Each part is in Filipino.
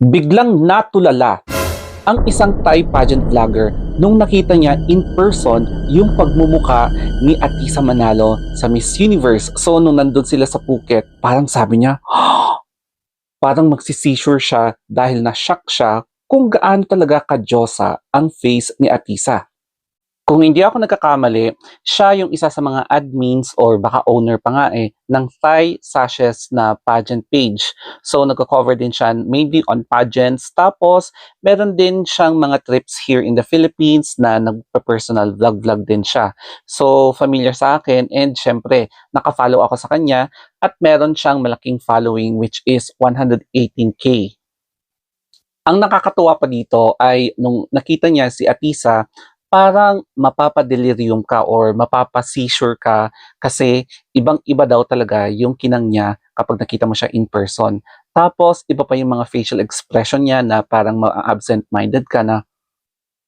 Biglang natulala ang isang Thai pageant vlogger nung nakita niya in person yung pagmumuka ni Atisa Manalo sa Miss Universe. So nung nandun sila sa Phuket, parang sabi niya, parang magsisisure siya dahil na-shock siya kung gaano talaga kadyosa ang face ni Atisa. Kung hindi ako nagkakamali, siya yung isa sa mga admins or baka owner pa nga eh ng Thai Sashes na pageant page. So nagko-cover din siya mainly on pageants. Tapos meron din siyang mga trips here in the Philippines na nagpa-personal vlog-vlog din siya. So familiar sa akin and syempre naka-follow ako sa kanya at meron siyang malaking following which is 118k. Ang nakakatuwa pa dito ay nung nakita niya si Atisa parang mapapadelirium ka or mapapa-seizure ka kasi ibang-iba daw talaga yung kinang niya kapag nakita mo siya in person. Tapos, iba pa yung mga facial expression niya na parang ma-absent-minded ka na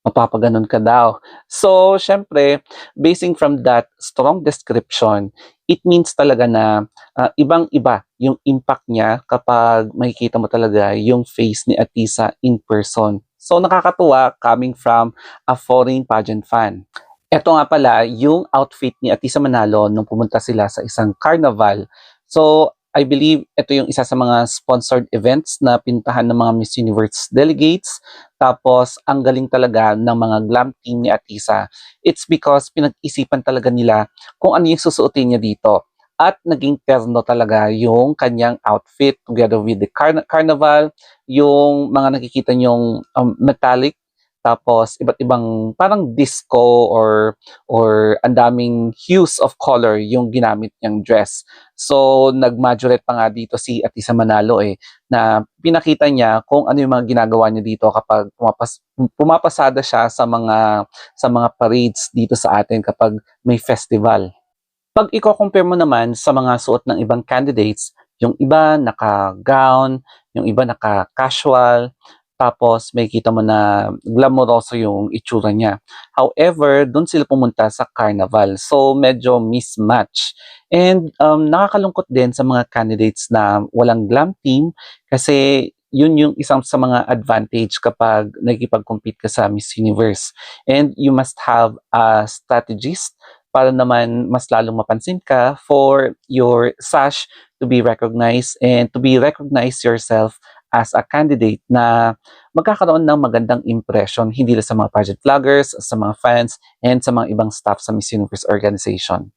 mapapaganon ka daw. So, syempre, basing from that strong description, it means talaga na ah, ibang-iba yung impact niya kapag makikita mo talaga yung face ni Atisa in person. So nakakatuwa coming from a foreign pageant fan. Ito nga pala yung outfit ni Atisa Manalo nung pumunta sila sa isang carnival. So I believe ito yung isa sa mga sponsored events na pintahan ng mga Miss Universe delegates. Tapos ang galing talaga ng mga glam team ni Atisa. It's because pinag-isipan talaga nila kung ano yung susuotin niya dito. At naging terno talaga yung kanyang outfit together with the carn- carnival, yung mga nakikita nyong um, metallic, tapos iba't ibang parang disco or or ang daming hues of color yung ginamit niyang dress. So nag-majorate pa nga dito si Atisa Manalo eh na pinakita niya kung ano yung mga ginagawa niya dito kapag pumapas pumapasada siya sa mga sa mga parades dito sa atin kapag may festival. Pag i-compare mo naman sa mga suot ng ibang candidates, yung iba naka-gown, yung iba naka-casual, tapos may kita mo na glamoroso yung itsura niya. However, doon sila pumunta sa carnival. So, medyo mismatch. And um, nakakalungkot din sa mga candidates na walang glam team kasi yun yung isang sa mga advantage kapag nagkipag-compete ka sa Miss Universe. And you must have a strategist para naman mas lalong mapansin ka for your sash to be recognized and to be recognize yourself as a candidate na magkakaroon ng magandang impression hindi lang sa mga pageant vloggers, sa mga fans, and sa mga ibang staff sa Miss Universe organization.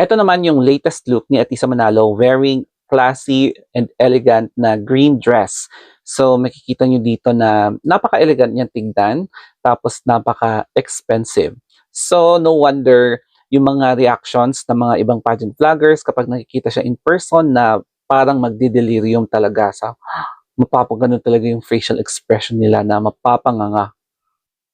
Ito naman yung latest look ni Atisa Manalo wearing classy and elegant na green dress. So makikita nyo dito na napaka-elegant niyang tignan, tapos napaka-expensive. So no wonder yung mga reactions ng mga ibang pageant vloggers kapag nakikita siya in person na parang magdidelirium talaga sa mapapaganon talaga yung facial expression nila na mapapanganga.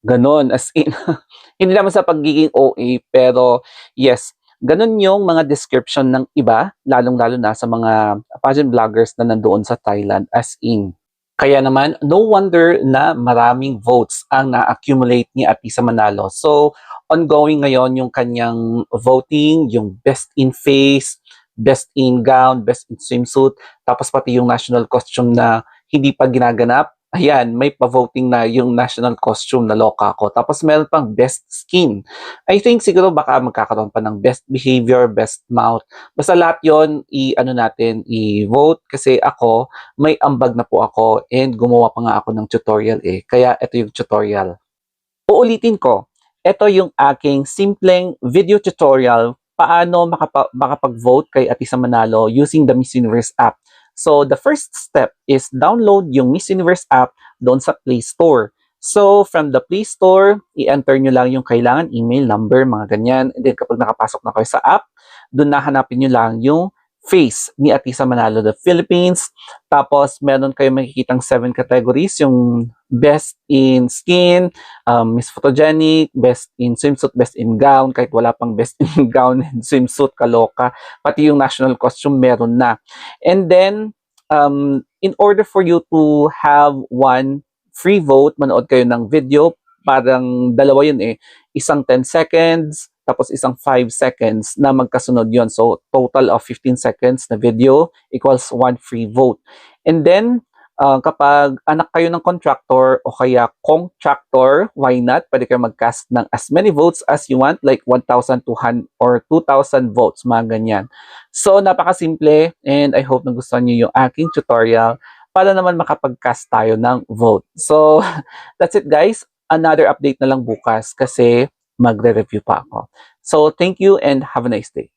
Ganon, as in, hindi naman sa pagiging OA, pero yes, ganon yung mga description ng iba, lalong-lalo na sa mga pageant vloggers na nandoon sa Thailand, as in. Kaya naman, no wonder na maraming votes ang na-accumulate ni Atisa Manalo. So, ongoing ngayon yung kanyang voting, yung best in face, best in gown, best in swimsuit, tapos pati yung national costume na hindi pa ginaganap. Ayan, may pa-voting na yung national costume na loka ko. Tapos meron pang best skin. I think siguro baka magkakaroon pa ng best behavior, best mouth. Basta lahat yon i-ano natin, i-vote. Kasi ako, may ambag na po ako and gumawa pa nga ako ng tutorial eh. Kaya ito yung tutorial. Uulitin ko, ito yung aking simpleng video tutorial paano makapa- makapag-vote kay Atisa Manalo using the Miss Universe app. So, the first step is download yung Miss Universe app doon sa Play Store. So, from the Play Store, i-enter nyo lang yung kailangan, email, number, mga ganyan. And then, kapag nakapasok na kayo sa app, doon nahanapin nyo lang yung face ni Atisa Manalo, the Philippines. Tapos, meron kayo makikitang seven categories, yung best in skin, um, Miss Photogenic, best in swimsuit, best in gown, kahit wala pang best in gown and swimsuit, kaloka. Pati yung national costume, meron na. And then, um, in order for you to have one free vote, manood kayo ng video, parang dalawa yun eh. Isang 10 seconds, tapos isang 5 seconds na magkasunod yon So, total of 15 seconds na video equals one free vote. And then, ah, kapag anak kayo ng contractor o kaya contractor, why not? Pwede kayo mag-cast ng as many votes as you want, like 1,200 or 2,000 votes, mga ganyan. So, napakasimple and I hope nagustuhan niyo yung aking tutorial para naman makapag-cast tayo ng vote. So, that's it guys. Another update na lang bukas kasi magre-review pa ako. So, thank you and have a nice day.